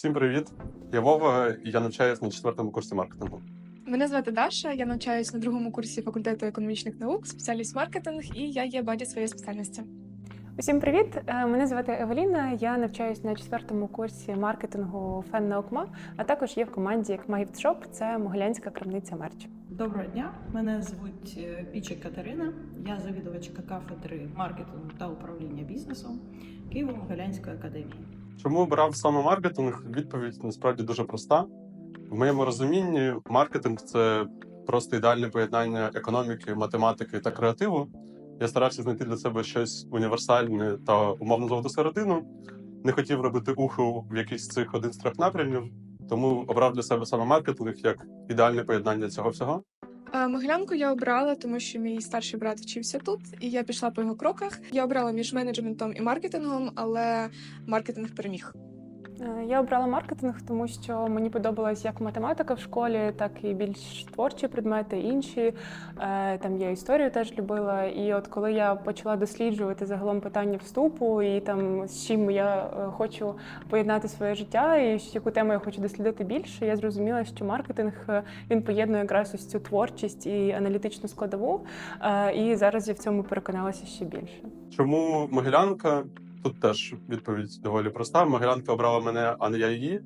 Всім привіт! Я Вова, і я навчаюсь на четвертому курсі маркетингу. Мене звати Даша. Я навчаюсь на другому курсі факультету економічних наук, спеціальність маркетинг, і я є баді своєї спеціальності. Усім привіт! Е, Мене звати Евеліна. Я навчаюсь на четвертому курсі маркетингу Фен Наукма, а також є в команді як Shop. Це могилянська крамниця мерч. Доброго дня, мене звуть е, Пічик Катерина. Я завідувачка кафедри маркетингу та управління бізнесом Києво-Могилянської академії. Чому обрав саме маркетинг? Відповідь насправді дуже проста. В моєму розумінні, маркетинг це просто ідеальне поєднання економіки, математики та креативу. Я старався знайти для себе щось універсальне та умовно золоту середину. Не хотів робити уху в якийсь з цих один з трьох напрямів, тому обрав для себе саме маркетинг як ідеальне поєднання цього всього. Е, Могилянку я обрала, тому що мій старший брат вчився тут, і я пішла по його кроках. Я обрала між менеджментом і маркетингом, але маркетинг переміг. Е, Я обрала маркетинг, тому що мені подобалась як математика в школі, так і більш творчі предмети, інші. Е, Там я історію теж любила. І от коли я почала досліджувати загалом питання вступу, і там з чим я е, хочу поєднати своє життя, і яку тему я хочу дослідити більше, я зрозуміла, що маркетинг він поєднує якраз ось цю творчість і аналітичну складову. І зараз я в цьому переконалася ще більше. Чому Могилянка? Тут теж відповідь доволі проста. Могилянка обрала мене, а не я її.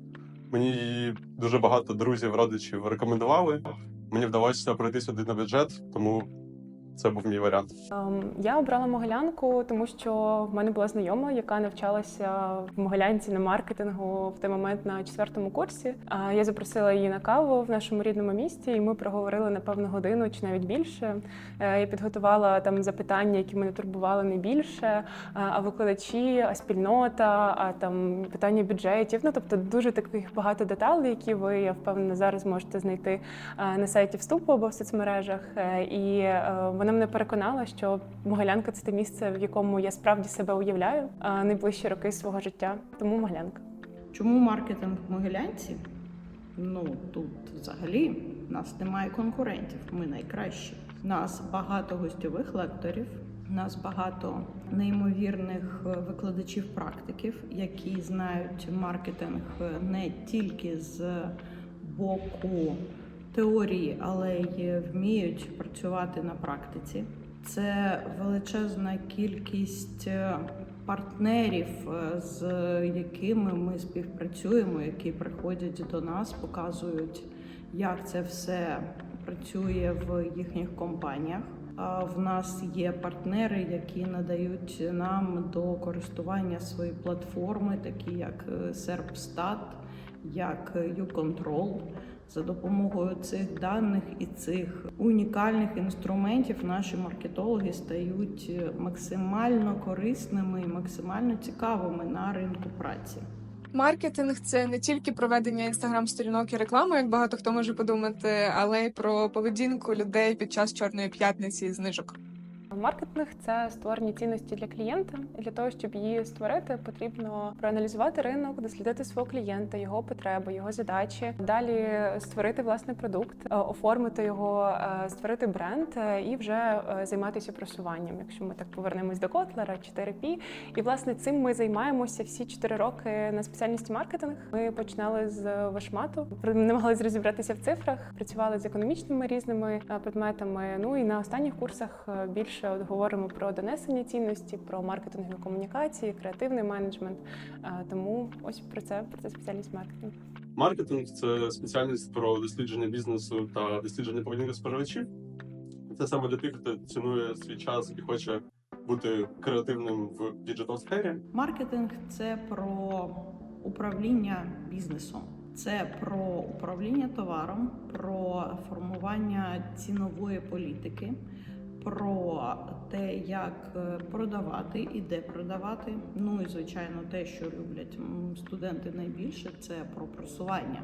Мені її дуже багато друзів, родичів рекомендували. Мені вдалося пройти сюди на бюджет, тому це був мій варіант. Ем, Я обрала Могилянку, тому що в мене була знайома, яка навчалася в Могилянці на маркетингу в той момент на четвертому курсі. Я запросила її на каву в нашому рідному місті, і ми проговорили напевно годину чи навіть більше. Е, Я підготувала там запитання, які мене турбували найбільше. Е, А викладачі, а спільнота, а там питання бюджетів. Ну тобто дуже таких багато деталей, які ви я впевнена зараз можете знайти е, на сайті вступу або в соцмережах. І вона мене переконала, що Могилянка це те місце, в якому я справді себе уявляю найближчі роки свого життя. Тому Могилянка. Чому маркетинг в Могилянці? Ну тут взагалі нас немає конкурентів. Ми найкращі. Нас багато гостьових лекторів. Нас багато неймовірних е, викладачів практиків, які знають маркетинг е, не тільки з боку теорії, але й вміють працювати на практиці. Це величезна кількість е, партнерів, е, з якими ми співпрацюємо, які приходять до нас, показують, як це все працює в їхніх компаніях. В нас є партнери, які надають нам до користування свої платформи, такі як е, Serpstat, як YouControl. За допомогою цих даних і цих унікальних інструментів наші маркетологи стають е, максимально корисними і максимально цікавими на ринку праці. Маркетинг це не тільки проведення інстаграм-сторінок і реклами, як багато хто може подумати, але й про поведінку людей під час чорної п'ятниці і знижок. Маркетинг це створення цінності для клієнта. І для того, щоб її створити, потрібно проаналізувати ринок, дослідити свого клієнта, його потреби, його задачі. Далі створити власний продукт, е, оформити його, е, створити бренд е, і вже займатися просуванням. Якщо ми так повернемось до Котлера, 4P. І власне цим ми займаємося всі 4 роки на спеціальності маркетинг. Ми починали з вишмату, намагалися розібратися в цифрах, працювали з економічними різними предметами. Ну і на останніх курсах більше от говоримо про донесення цінності, про маркетингові комунікації, креативний менеджмент. Е, Тому ось про це про це спеціальність маркетинг. Маркетинг це спеціальність про дослідження бізнесу та дослідження поведінки споживачів. Це саме для тих, хто цінує свій час і хоче бути креативним в діджитал сфері. Маркетинг це про управління бізнесом, це про управління товаром, про формування цінової політики, про те, як е, продавати і де продавати. Ну і звичайно, те, що люблять студенти найбільше, це про просування,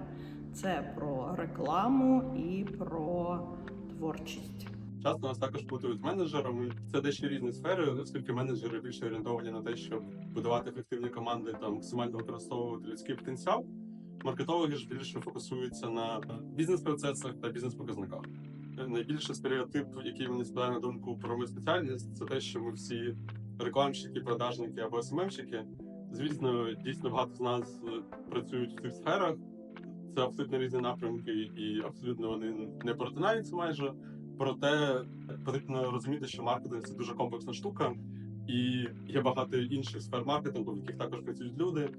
це про рекламу і про творчість. Часто нас також плутають з менеджерами. Це дещо різні сфери, оскільки менеджери більше орієнтовані на те, щоб будувати ефективні команди та максимально використовувати людський потенціал. Маркетологи ж більше фокусуються на бізнес-процесах та бізнес-показниках. Найбільший стереотип, який мені спадає на думку про мою спеціальність, це те, що ми всі рекламщики, продажники або СММщики. Звісно, дійсно багато з нас працюють в цих сферах. Це абсолютно різні напрямки, і абсолютно вони не перетинаються майже. Проте потрібно розуміти, що маркетинг це дуже комплексна штука, і є багато інших сфер маркетингу, в яких також працюють люди,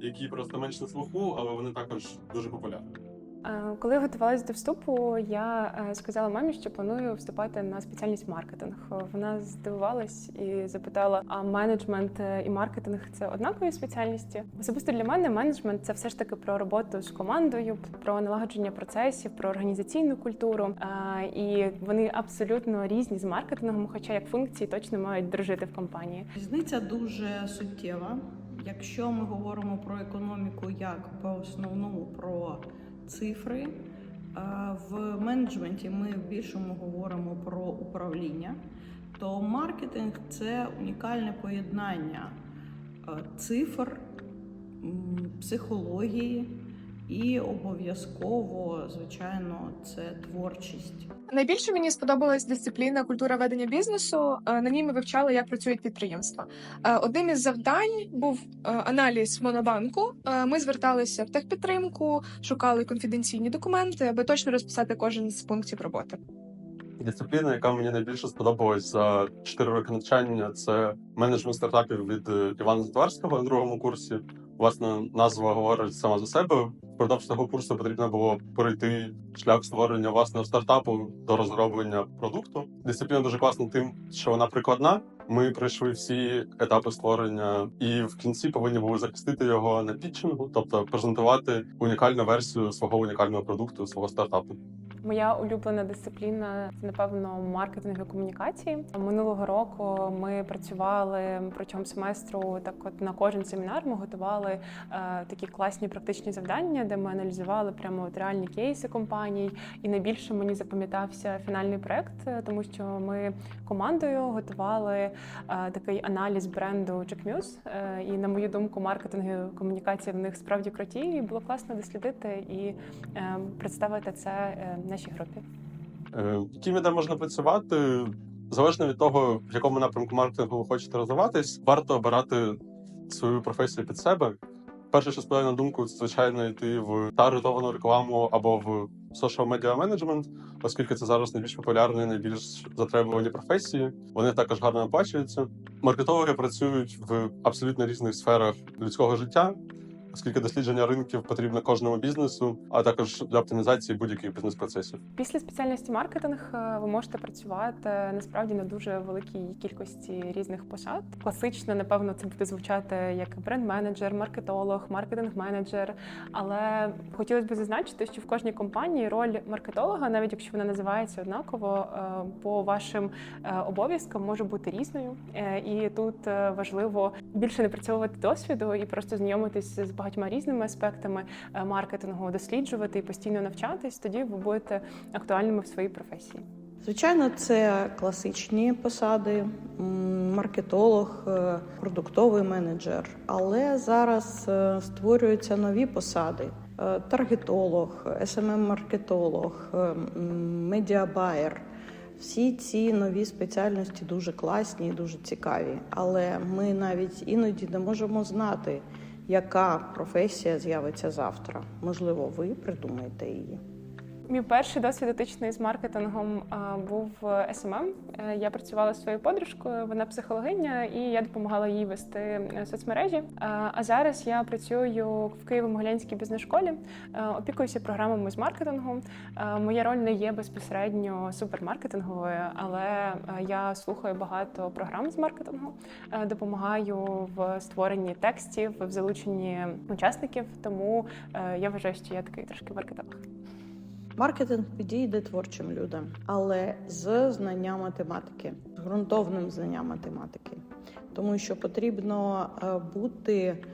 які просто менш на слуху, але вони також дуже популярні. Е, Коли готувалася до вступу, я е, сказала мамі, що планую вступати на спеціальність маркетинг. Вона здивувалась і запитала: а менеджмент е, і маркетинг це однакові спеціальності? Особисто для мене менеджмент це все ж таки про роботу з командою, про налагодження процесів, про організаційну культуру. І вони абсолютно різні з маркетингом, хоча як функції точно мають дружити в компанії. Різниця дуже суттєва. Якщо ми говоримо про економіку як по основному про цифри, е, в менеджменті ми в більшому говоримо про управління, то маркетинг це унікальне поєднання е, цифр, психології і обов'язково, звичайно, це творчість. Найбільше мені сподобалась дисципліна культура ведення бізнесу. Е, На ній ми вивчали, як працюють підприємства. Е, Одним із завдань був е, аналіз монобанку. Ми зверталися в техпідтримку, шукали конфіденційні документи, аби точно розписати кожен з пунктів роботи. Дисципліна, яка мені найбільше сподобалась за 4 роки навчання, це менеджмент стартапів від Івана Затварського на другому курсі. Власне, назва говорить сама за себе. Впродовж цього курсу потрібно було пройти шлях створення власного стартапу до розроблення продукту. Дисципліна дуже класна тим, що вона прикладна. Ми пройшли всі етапи створення, і в кінці повинні були захистити його на пітчингу, тобто презентувати унікальну версію свого унікального продукту, свого стартапу. Моя улюблена дисципліна це напевно маркетинг і комунікації. Минулого року ми працювали протягом семестру. Так, от на кожен семінар ми готували е, такі класні практичні завдання, де ми аналізували прямо от реальні кейси компаній. І найбільше мені запам'ятався фінальний проект, е, тому що ми командою готували е, такий аналіз бренду Checkmuse. Е, і на мою думку, маркетинг і комунікація в них справді круті. І було класно дослідити і е, представити це е, нашій групі. Е, Якими де можна працювати, залежно від того, в якому напрямку маркетингу ви хочете розвиватись, варто обирати свою професію під себе. Перше, що спадає на думку, це звичайно йти в таргетовану рекламу або в social media менеджмент, оскільки це зараз найбільш популярні, найбільш затребувані професії. Вони також гарно оплачуються. Маркетологи працюють в абсолютно різних сферах людського життя, оскільки дослідження ринків потрібно кожному бізнесу, а також для оптимізації будь-яких бізнес-процесів. Після спеціальності маркетинг е, ви можете працювати насправді на дуже великій кількості різних посад. Класично, напевно, це буде звучати як бренд-менеджер, маркетолог, маркетинг-менеджер. Але хотілося б зазначити, що в кожній компанії роль маркетолога, навіть якщо вона називається однаково, е, по вашим е, обов'язкам може бути різною. Е, І тут е, важливо більше не працьовувати досвіду і просто знайомитись з багатьма різними аспектами е, маркетингу, досліджувати і постійно навчатись. Тоді ви будете актуальними в своїй професії. Звичайно, це класичні посади, маркетолог, е, продуктовий менеджер. Але зараз е, створюються нові посади: таргетолог, SMM-маркетолог, е, медіабайер. Всі ці нові спеціальності дуже класні і дуже цікаві. Але ми навіть іноді не можемо знати, яка професія з'явиться завтра. Можливо, ви придумаєте її. Мій перший досвід етичний з маркетингом був SMM. Е, Я працювала зі своєю подружкою, вона психологиня, і я допомагала їй вести е, соцмережі. А зараз я працюю в Києво-Могилянській бізнес-школі, е, опікуюся програмами з маркетингу. Е, Моя роль не є безпосередньо супермаркетинговою, але е, я слухаю багато програм з маркетингу, е, допомагаю в створенні текстів, в залученні учасників. Тому е, я вважаю, що я такий трошки маркетолог. Маркетинг підійде творчим людям, але з знанням математики, з ґрунтовним знанням математики, тому що потрібно е, бути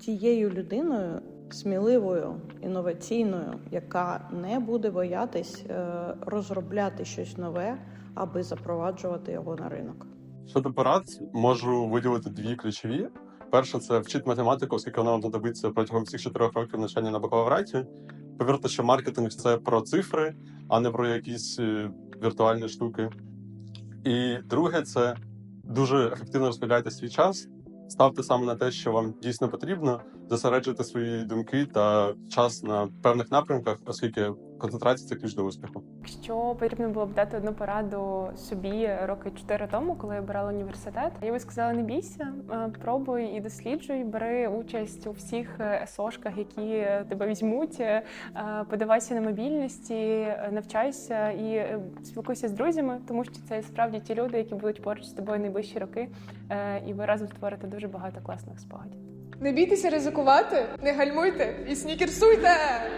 тією людиною сміливою, інноваційною, яка не буде боятись е, розробляти щось нове, аби запроваджувати його на ринок. Щодо порад, можу виділити дві ключові. Перше, це вчити математику, оскільки вона вам знадобиться протягом всіх чотирьох років навчання на бакалавраті. Повірте, що маркетинг це про цифри, а не про якісь е, віртуальні штуки. І друге, це дуже ефективно розподіляйте свій час. ставте саме на те, що вам дійсно потрібно, зосереджуйте свої думки та час на певних напрямках, оскільки концентрація це ключ до успіху. Якщо потрібно було б дати одну пораду собі роки чотири тому, коли я обирала університет, я би сказала: не бійся, пробуй і досліджуй, бери участь у всіх СОшках, які тебе візьмуть. е, Подавайся на мобільності, навчайся і е, спілкуйся з друзями, тому що це справді ті люди, які будуть поруч з тобою найближчі роки, е, і ви разом створите дуже багато класних спогадів. Не бійтеся ризикувати, не гальмуйте і снікерсуйте!